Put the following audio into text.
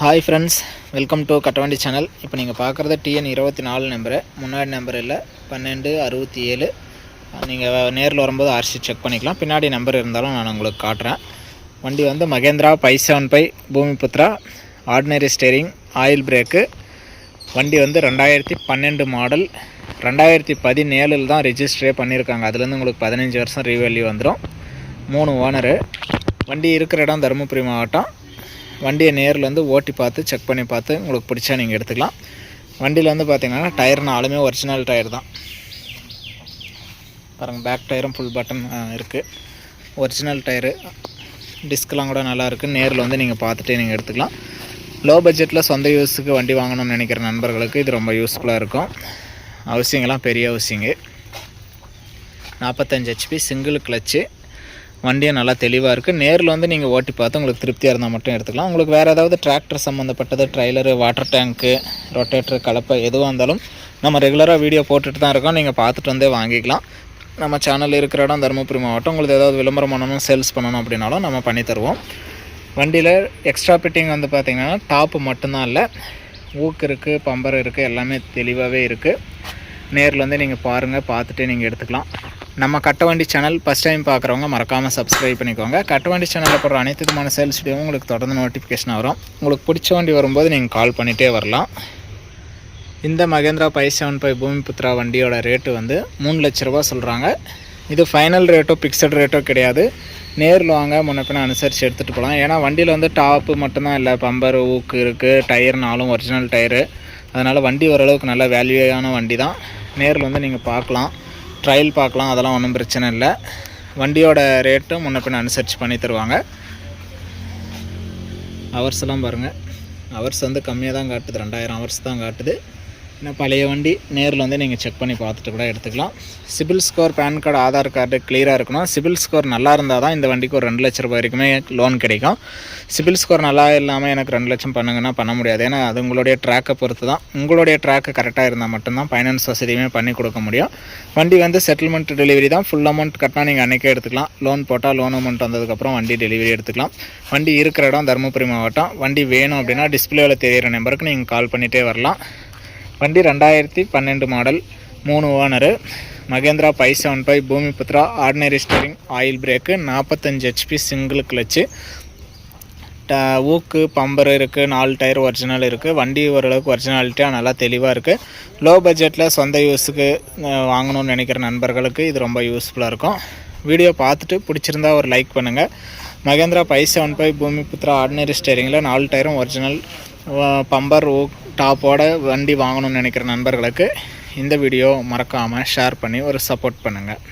Hi friends welcome to Kattavandi channel இப்போ நீங்கள் பார்க்குறது டிஎன் இருபத்தி நாலு நம்பரு முன்னாடி நம்பர் இல்லை பன்னெண்டு அறுபத்தி ஏழு நீங்கள் நேரில் வரும்போது ஆர்சி செக் பண்ணிக்கலாம். பின்னாடி நம்பர் இருந்தாலும் நான் உங்களுக்கு காட்டுறேன். வண்டி வந்து Mahindra five seven five Bhoomiputra. Ordinary steering oil brake வண்டி வந்து ரெண்டாயிரத்தி பன்னெண்டு மாடல் ரெண்டாயிரத்தி பதினேழில் தான் ரிஜிஸ்டரே பண்ணியிருக்காங்க அதுலேருந்து உங்களுக்கு பதினஞ்சு வருஷம் ரீவேல்யூ வந்துடும் மூணு ஓனரு வண்டி இருக்கிற இடம் தருமபுரி மாவட்டம். வண்டியை நேரில் வந்து ஓட்டி பார்த்து செக் பண்ணி பார்த்து உங்களுக்கு பிடிச்சா நீங்கள் எடுத்துக்கலாம். வண்டியில் வந்து பார்த்தீங்கன்னா டயர் நாலுமே ஒரிஜினல் டயர் தான். பாருங்கள் பேக் டயரும் ஃபுல் பட்டன் இருக்குது ஒரிஜினல் டயரு டிஸ்க்லாம் கூட நல்லாயிருக்கு நேரில் வந்து நீங்கள் பார்த்துட்டே நீங்கள் எடுத்துக்கலாம். லோ பட்ஜெட்டில் சொந்த யூஸுக்கு வண்டி வாங்கணும்னு நினைக்கிற நண்பர்களுக்கு இது ரொம்ப யூஸ்ஃபுல்லாக இருக்கும். ஹவுசிங்கெலாம் பெரிய ஹவுசிங்கு நாற்பத்தஞ்சு ஹெச்பி சிங்கிள் கிளச்சு வண்டியும் நல்லா தெளிவாக இருக்குது நேரில் வந்து நீங்கள் ஓட்டி பார்த்து உங்களுக்கு திருப்தியாக இருந்தால் மட்டும் எடுத்துக்கலாம். உங்களுக்கு வேறு ஏதாவது டிராக்டர் சம்மந்தப்பட்டது ட்ரைலரு வாட்டர் டேங்க்கு ரொட்டேட்ரு கலப்பை எதுவாக இருந்தாலும் நம்ம ரெகுலராக வீடியோ போட்டுட்டு தான் இருக்கோம். நீங்கள் பார்த்துட்டு வந்தே வாங்கிக்கலாம். நம்ம சேனல் இருக்கிற இடம் தருமபுரி மாவட்டம். உங்களுக்கு ஏதாவது விளம்பரம் பண்ணணும் சேல்ஸ் பண்ணணும் அப்படின்னாலும் நம்ம பண்ணி தருவோம். வண்டியில் எக்ஸ்ட்ரா ஃபிட்டிங் வந்து பார்த்திங்கன்னா டாப்பு மட்டும்தான் இல்லை. ஊக்கு இருக்குது பம்பர் இருக்குது எல்லாமே தெளிவாகவே இருக்குது நேரில் வந்து நீங்கள் பாருங்கள் பார்த்துட்டு நீங்கள் எடுத்துக்கலாம். நம்ம கட்டவண்டி சேனல் ஃபஸ்ட் டைம் பார்க்குறவங்க மறக்காமல் சப்ஸ்கிரைப் பண்ணிக்கோங்க. கட்டவண்டி சேனலில் போடுற அனைத்து விதமான சேல்ஸ் வீடியோவும் உங்களுக்கு தொடர்ந்து நோட்டிஃபிகேஷன் வரும். உங்களுக்கு பிடிச்ச வண்டி வரும்போது நீங்கள் கால் பண்ணிகிட்டே வரலாம். இந்த Mahindra five seven five Bhoomiputra வண்டியோட ரேட்டு வந்து மூணு லட்ச ரூபா சொல்கிறாங்க இது ஃபைனல் ரேட்டோ பிக்சட் ரேட்டோ கிடையாது. நேரில் வாங்க முன்னப்பின அனுசரித்து எடுத்துகிட்டு போகலாம் ஏன்னா வண்டியில் வந்து டாப்பு மட்டும்தான் இல்லை பம்பர் ஊக்கு இருக்குது டயர் நாலும் ஒரிஜினல் டயரு அதனால் வண்டி ஓரளவுக்கு நல்ல வேல்யூயான வண்டி தான் நேரில் வந்து நீங்கள் பார்க்கலாம். ட்ரையல் பார்க்கலாம் அதெல்லாம் ஒன்றும் பிரச்சனை இல்லை. வண்டியோட ரேட்டும் முன்ன பின்ன அனுசரித்து பண்ணி தருவாங்க. ஹவர்ஸ்லாம் பாருங்கள் ஹவர்ஸ் வந்து கம்மியாக தான் காட்டுது. ரெண்டாயிரம் ஹவர்ஸ் தான் காட்டுது. ஏன்னா பழைய வண்டி நேரில் வந்து நீங்கள் செக் பண்ணி பார்த்துட்டு கூட எடுத்துக்கலாம். CIBIL score PAN card Aadhaar card கிளியராக இருக்கணும். சிபில் ஸ்கோர் நல்லா இருந்தால் தான் இந்த வண்டிக்கு ஒரு ரெண்டு லட்ச ரூபாய் வரைக்குமே லோன் கிடைக்கும். சிபில் ஸ்கோர் நல்லா இல்லாமல் எனக்கு ரெண்டு லட்சம் பண்ணுங்கன்னா பண்ண முடியாது. ஏன்னா அது உங்களுடைய ட்ராக்கை பொறுத்து தான் உங்களுடைய ட்ராக்கு கரெக்டாக இருந்தால் மட்டும்தான் ஃபைனான்ஸ் வசதியுமே பண்ணி கொடுக்க முடியும். வண்டி வந்து செட்டில்மெண்ட் டெலிவரி தான். ஃபுல் அமௌண்ட் கட்டினா நீங்கள் அன்றைக்கே எடுத்துக்கலாம். லோன் போட்டால் லோன் அமௌண்ட் வந்ததுக்கப்புறம் வண்டி டெலிவரி எடுத்துக்கலாம். வண்டி இருக்கிற இடம் தருமபுரி மாவட்டம். வண்டி வேணும் அப்படின்னா டிஸ்பிளேவில் தெரியிற நம்பருக்கு நீங்கள் கால் பண்ணிகிட்டே வரலாம். வண்டி ரெண்டாயிரத்தி பன்னெண்டு மாடல் மூணு owner Mahindra five seven five Bhoomiputra ordinary steering oil brake நாற்பத்தஞ்சு ஹெச்பி சிங்கிள் கிளச்சு ட ஊக்கு பம்பர் இருக்குது நாலு டயர் ஒரிஜினல் இருக்குது வண்டி ஓரளவுக்கு ஒரிஜினாலிட்டியாக நல்லா தெளிவாக இருக்குது லோ பட்ஜெட்டில் சொந்த யூஸுக்கு வாங்கணும்னு நினைக்கிற நண்பர்களுக்கு இது ரொம்ப யூஸ்ஃபுல்லாக இருக்கும். வீடியோ பார்த்துட்டு பிடிச்சிருந்தா ஒரு லைக் பண்ணுங்கள் Mahindra five seven five Bhoomiputra ordinary ஸ்டேரிங்கில் நாலு டயரும் ஒரிஜினல் பம்பர் ஊக் டாப்போட வண்டி வாங்கணும்னு நினைக்கிற நண்பர்களுக்கு இந்த வீடியோ மறக்காமல் ஷேர் பண்ணி ஒரு சப்போர்ட் பண்ணுங்கள்